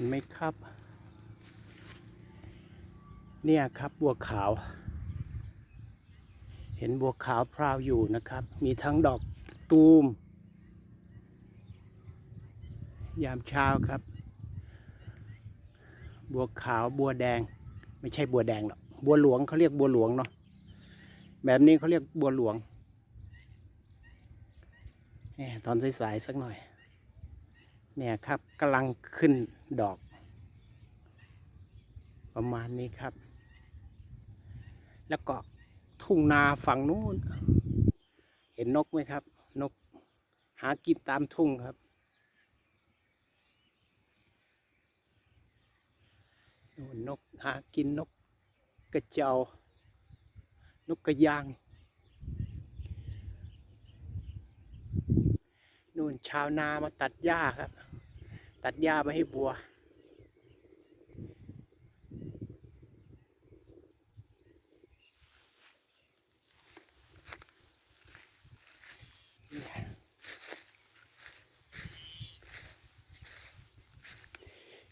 ห็นไหมครับ เนี่ยครับบัวขาว เห็นบัวขาวพราวอยู่นะครับ มีทั้งดอกตูม ยามเช้าครับ บัวขาวบัวแดง ไม่ใช่บัวแดงหรอกบัวหลวงเขาเรียกบัวหลวงเนาะแบบนี้เขาเรียกบัวหลวงตอนสายๆสักหน่อย เนี่ยครับกำลังขึ้นดอก ประมาณนี้ครับ แล้วก็ทุ่งนาฝั่งนู้น เห็นนกไหมครับ นกหากินตามทุ่งครับนู่นนกหากินนกกระเจานกกระยางนู่นชาวนามาตัดหญ้าครับ ตัดหญ้าไปให้บัว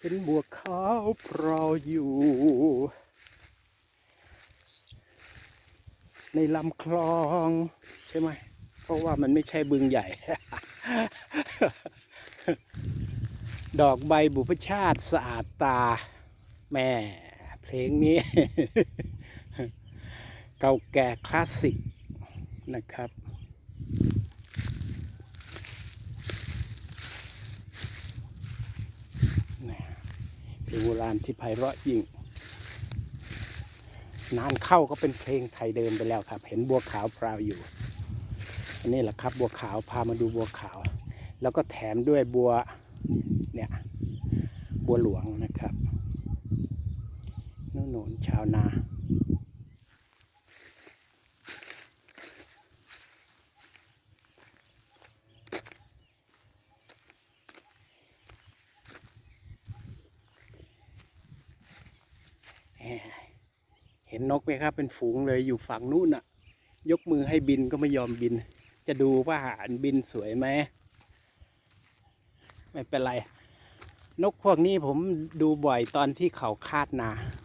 เห็นบัวขาวพรออยู่ ในลำคลอง ใช่ไหม เพราะว่ามันไม่ใช่บึงใหญ่ ดอกใบบุพชาติสะอาดตาแม่เพลงนี้ เก่าแก่คลาสสิกนะครับ เพลงโบราณที่ไพเราะยิ่ง นานเข้าก็เป็นเพลงไทยเดิมไปแล้วครับ เห็นบัวขาวพราวอยู่ อันนี้แหละครับบัวขาวพามาดูบัวขาว แล้วก็แถมด้วยบัว เนี่ยบัวหลวงนะครับนู่นนชาวนา เห็นนกไหมครับ เป็นฝูงเลยอยู่ฝั่งนู้นน่ะ ยกมือให้บินก็ไม่ยอมบิน จะดูว่าหารบินสวยไหม ไม่เป็นไร นกพวกนี้ผมดูบ่อยตอนที่เขาคาดนา